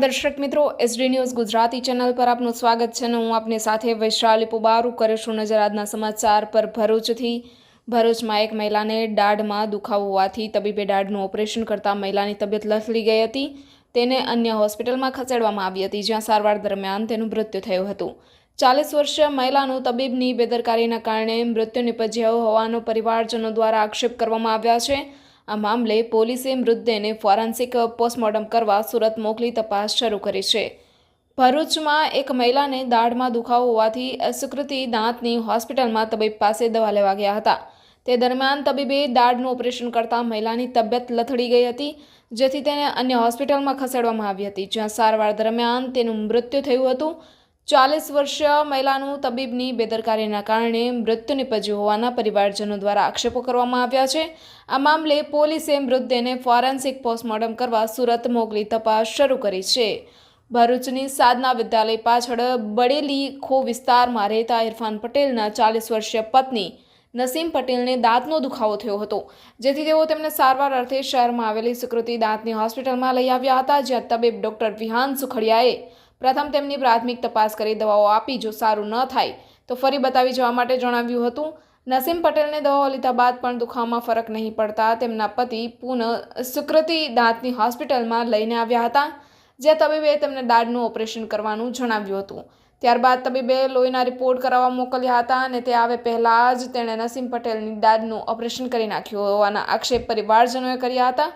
દર્શક મિત્રો SD news Gujarati channel પર આપનું સ્વાગત છે અને હું આપની સાથે વૈશાલી પુબારુ કરીશું નજર આજના સમાચાર પર ભરૂચથી. ભરૂચમાં એક મહિલાને દાઢમાં દુખાવો હોવાથી તબીબે દાઢનું ઓપરેશન કરતાં મહિલાની તબિયત લથલી ગઈ હતી. તેને અન્ય હોસ્પિટલમાં ખસેડવામાં આવી હતી, જ્યાં સારવાર દરમિયાન તેનું મૃત્યુ થયું હતું. ચાલીસ વર્ષીય મહિલાનું તબીબની બેદરકારીના કારણે મૃત્યુ નિપજ્યું હોવાનો પરિવારજનો દ્વારા આક્ષેપ કરવામાં આવ્યા છે. આ મામલે પોલીસે મૃતદેહને ફોરેન્સિક પોસ્ટમોર્ટમ કરવા સુરત મોકલી તપાસ શરૂ કરી છે. ભરૂચમાં એક મહિલાને દાઢમાં દુખાવો હોવાથી અસ્વીકૃતિ દાંતની હોસ્પિટલમાં તબીબ પાસે દવા લેવા ગયા હતા. તે દરમિયાન તબીબે દાઢનું ઓપરેશન કરતા મહિલાની તબિયત લથડી ગઈ હતી, જેથી તેને અન્ય હોસ્પિટલમાં ખસેડવામાં આવી હતી, જ્યાં સારવાર દરમિયાન તેનું મૃત્યુ થયું હતું. ચાલીસ વર્ષીય મહિલાનું તબીબની બેદરકારીના કારણે મૃત્યુ નિપજ્યું હોવાના પરિવારજનો દ્વારા આક્ષેપો કરવામાં આવ્યા છે. આ મામલે પોલીસે મૃતદેહને ફોરેન્સિક પોસ્ટમોર્ટમ કરવા સુરત મોકલી તપાસ શરૂ કરી છે. ભરૂચની સાધના વિદ્યાલય પાછળ બળેલી ખો વિસ્તારમાં રહેતા ઇરફાન પટેલના ચાલીસ વર્ષીય પત્ની નસીમ પટેલને દાંતનો દુખાવો થયો હતો, જેથી તેઓ તેમને સારવાર અર્થે શહેરમાં આવેલી સુકૃતિ દાંતની હોસ્પિટલમાં લઈ આવ્યા હતા, જ્યાં તબીબ ડોક્ટર વિહાન સુખડિયાએ પ્રથમ તેમની પ્રાથમિક તપાસ કરી દવાઓ આપી જો સારું ન થાય, તો ફરી બતાવી જવા માટે જણાવ્યું હતું. નસીમ પટેલને દવાઓ લીધા બાદ પણ દુખાવામાં ફરક નહીં પડતા તેમના પતિ પુનઃ સુકૃતિ દાંતની હોસ્પિટલમાં લઈને આવ્યા હતા, જ્યાં તબીબે તેમને દાઢનું ઓપરેશન કરવાનું જણાવ્યું હતું. ત્યારબાદ તબીબે લોહીના રિપોર્ટ કરાવવા મોકલ્યા હતા અને તે આવે પહેલાં જ તેણે નસીમ પટેલની દાઢનું ઓપરેશન કરી નાખ્યું હોવાના આક્ષેપ પરિવારજનોએ કર્યા હતા.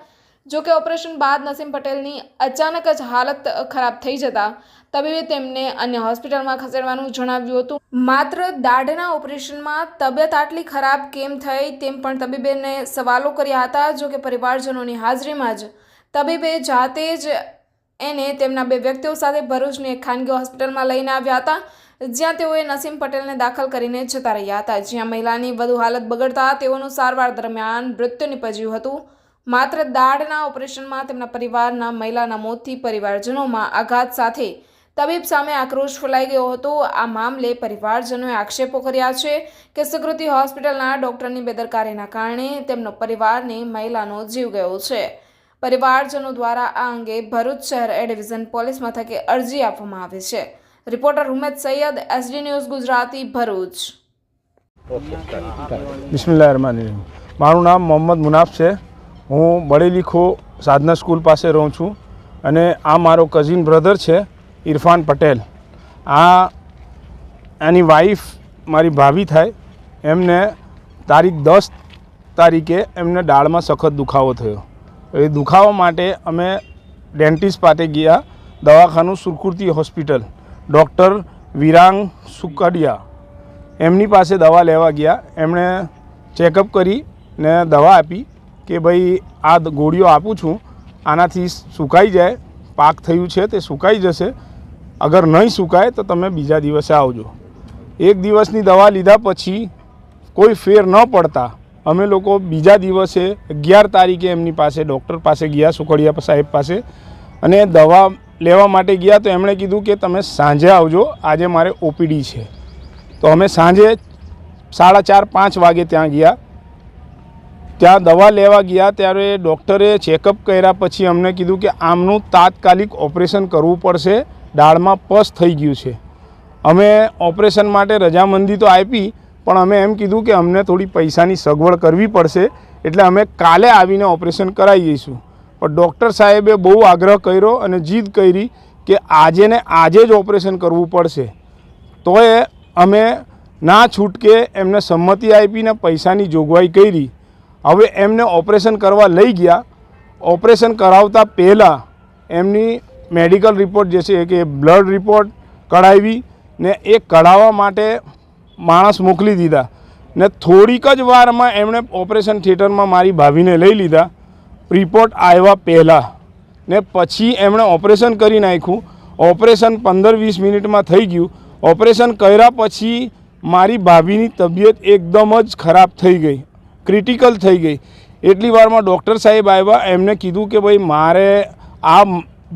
જો કે ઓપરેશન બાદ નસીમ પટેલની અચાનક જ હાલત ખરાબ થઈ જતા તબીબે તેમને અન્ય હોસ્પિટલમાં ખસેડવાનું જણાવ્યું હતું. માત્ર દાઢના ઓપરેશનમાં તબિયત આટલી ખરાબ કેમ થઈ તેમ પણ તબીબેને સવાલો કર્યા હતા. જો કે પરિવારજનોની હાજરીમાં જ તબીબે જાતે જ એને તેમના બે વ્યક્તિઓ સાથે ભરૂચની એક ખાનગી હોસ્પિટલમાં લઈને આવ્યા હતા, જ્યાં તેઓએ નસીમ પટેલને દાખલ કરીને જતા રહ્યા હતા. જ્યાં મહિલાની વધુ હાલત બગડતા તેઓનું સારવાર દરમિયાન મૃત્યુ નિપજ્યું હતું. માત્ર દાઢના ઓપરેશનમાં તેમના પરિવારના મહિલાના મોતથી પરિવારજનોમાં આઘાત સાથે તબીબ સામે આક્રોશ ફેલાઈ ગયો હતો. આ મામલે પરિવારજનોએ આક્ષેપો કર્યા છે કે સુકૃતિ હોસ્પિટલના ડોક્ટરની બેદરકારીના કારણે તેમનો પરિવારને મહિલાનો જીવ ગયો છે. પરિવારજનો દ્વારા આ અંગે ભરૂચ શહેર એ ડિવિઝન પોલીસ મથકે અરજી આપવામાં આવી છે. Reporter Humed Sayyed SD news Gujarati Bharuch. Bismillah મારું નામ મોહમ્મદ મુનાફ છે. હું બળેલીખો સાધના સ્કૂલ પાસે રહું છું અને આ મારો કઝિન બ્રધર છે, ઇરફાન પટેલ. આ એની વાઈફ મારી ભાભી થાય. એમને તારીખ દસ તારીખે એમને દાળમાં સખત દુખાવો થયો. એ દુખાવા માટે અમે ડેન્ટિસ્ટ પાસે ગયા, દવાખાનું સુરકુર્તી હોસ્પિટલ ડૉક્ટર વિરાંગ સુકડિયા. એમની પાસે દવા લેવા ગયા. એમણે ચેકઅપ કરી ને દવા આપી. કે ભાઈ, આ ગોળીઓ આપું છું, આનાથી સુકાઈ જાય, પાક થયું છે તે સુકાઈ જશે, અગર નહીં સુકાય તો તમે બીજા દિવસે આવજો. એક દિવસની દવા લીધા પછી કોઈ ફેર ન પડતા, અમે લોકો બીજા દિવસે અગિયાર તારીખે એમની પાસે, ડૉક્ટર પાસે ગયા, સુખડિયા સાહેબ પાસે, અને દવા લેવા માટે ગયા તો એમણે કીધું કે તમે સાંજે આવજો, આજે મારે ઓપીડી છે. તો અમે સાંજે સાડા ચાર, પાંચ વાગે ત્યાં ગયા ત્યાં દવા લેવા ગયા ત્યારે ડૉક્ટરે ચેકઅપ કર્યા પછી અમને કીધું કે આમનું તાત્કાલિક ઓપરેશન કરવું પડશે દાળમાં પસ થઈ ગયું છે. અમે ઓપરેશન માટે રજામંદી તો આપી, પણ અમે એમ કીધું કે અમને થોડી પૈસાની સગવડ કરવી પડશે, એટલે અમે કાલે આવીને ઓપરેશન કરાવી જઈશું પણ ડૉક્ટર સાહેબે બહુ આગ્રહ કર્યો અને જીદ કરી કે આજે ને આજે જ ઓપરેશન કરવું પડશે. તોય અમે ના છૂટકે એમને સંમતિ આપીને પૈસાની જોગવાઈ કરી. હવે એમને ઓપરેશન કરવા લઈ ગયા. ઓપરેશન કરાવતા પહેલાં એમની મેડિકલ રિપોર્ટ જે છે કે બ્લડ રિપોર્ટ કઢાવી ને એ કઢાવવા માટે માણસ મોકલી દીધા. ને થોડીક જ વારમાં એમણે ઓપરેશન થિયેટરમાં મારી ભાભીને લઈ લીધા. રિપોર્ટ આવ્યા પહેલાં. ને પછી એમણે ઓપરેશન કરી નાખ્યું. ઓપરેશન પંદર વીસ મિનિટમાં થઈ ગયું. ઓપરેશન કર્યા પછી મારી ભાભીની તબિયત એકદમ જ ખરાબ થઈ ગઈ. ક્રિટિકલ થઈ ગઈ. એટલી વારમાં ડૉક્ટર સાહેબ આવ્યા, એમને કીધું કે ભાઈ, મારે આ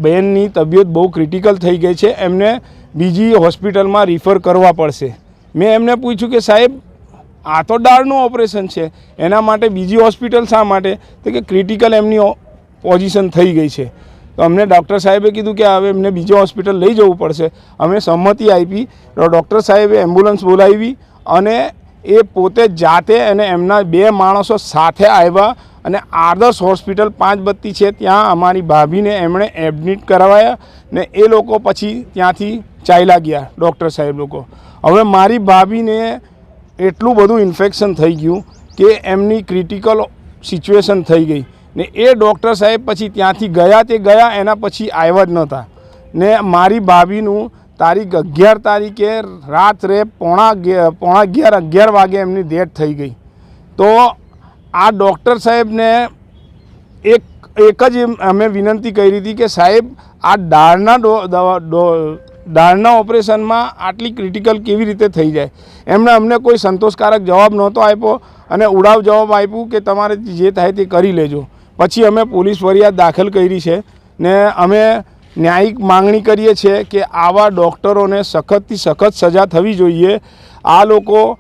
બેનની તબિયત બહુ ક્રિટિકલ થઈ ગઈ છે, એમને બીજી હોસ્પિટલમાં રિફર કરવા પડશે. મેં એમને પૂછ્યું કે સાહેબ, આ તો ડાળનું ઓપરેશન છે, એના માટે બીજી હોસ્પિટલ શા માટે? તો કે ક્રિટિકલ એમની પોઝિશન થઈ ગઈ છે. તો અમને ડૉક્ટર સાહેબે કીધું કે હવે એમને બીજો હોસ્પિટલ લઈ જવું પડશે. અમે સંમતિ આપી ડૉક્ટર સાહેબે એમ્બ્યુલન્સ બોલાવી અને એ પોતે જાતે અને એમના બે માણસો સાથે આવ્યા અને આદર્શ હોસ્પિટલ પાંચ બત્તી છે, ત્યાં અમારી ભાભીને એમણે એડમિટ કરાવ્યા ને એ લોકો પછી ત્યાંથી ચાલ્યા ગયા, ડૉક્ટર સાહેબ લોકો. હવે મારી ભાભીને એટલું બધું ઇન્ફેક્શન થઈ ગયું કે એમની ક્રિટિકલ સિચ્યુએશન થઈ ગઈ ને એ ડૉક્ટર સાહેબ પછી ત્યાંથી ગયા તે ગયા એના પછી આવ્યા જ નહોતા. ને મારી ભાભીનું તારીખ અગિયાર તારીખે રાત્રે પોણા પોણા અગિયાર અગિયાર વાગે એમની ડેથ થઈ ગઈ. તો આ ડૉક્ટર સાહેબને એક એક જ અમે વિનંતી કરી હતી કે સાહેબ, આ દાળના ડો, દવા, ડો દાળના ઓપરેશનમાં આટલી ક્રિટિકલ કેવી રીતે થઈ જાય? એમણે અમને કોઈ સંતોષકારક જવાબ નહોતો આપ્યો અને ઉડાવ જવાબ આપ્યું કે તમારે જે થાય તે કરી લેજો. પછી અમે પોલીસ ફરિયાદ દાખલ કરી છે ને અમે ન્યાયિક માંગણી કરીએ છીએ કે આવા ડૉક્ટરોને સખતથી સખત સજા થવી જોઈએ. આ લોકો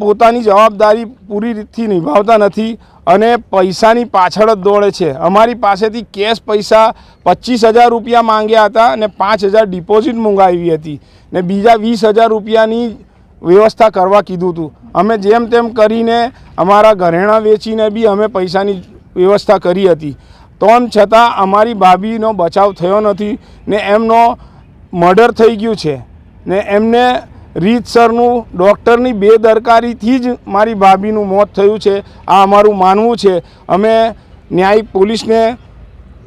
પોતાની જવાબદારી પૂરી રીતથી નિભાવતા નથી અને પૈસાની પાછળ જ દોડે છે. અમારી પાસેથી કેશ પૈસા પચીસ હજાર રૂપિયા માંગ્યા હતા અને પાંચ હજાર ડિપોઝિટ મંગાવી હતી ને બીજા વીસ હજાર રૂપિયાની વ્યવસ્થા કરવા કીધું હતું. અમે જેમ તેમ કરીને અમારા ઘરેણાં વેચીને બી અમે પૈસાની વ્યવસ્થા કરી હતી. તોમ છતાં અમારી ભાભીનો બચાવ થયો નથી ને એમનો મર્ડર થઈ ગયું છે. ને એમને રીતસરનું ડૉક્ટરની બેદરકારીથી જ મારી ભાભીનું મોત થયું છે. આ અમારું માનવું છે. અમે ન્યાયિક પોલીસને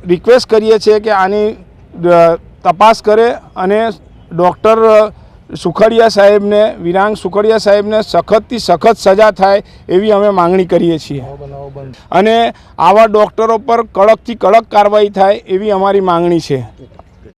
રિક્વેસ્ટ કરીએ છીએ કે આની તપાસ કરે અને ડૉક્ટર સુખડિયા સાહેબને વિરાંગ સુખડિયા સાહેબને સખતથી સખત સજા થાય એવી અમે માંગણી કરીએ છીએ. અને આવા ડૉક્ટરો પર કડકથી કડક કાર્યવાહી થાય એવી અમારી માંગણી છે.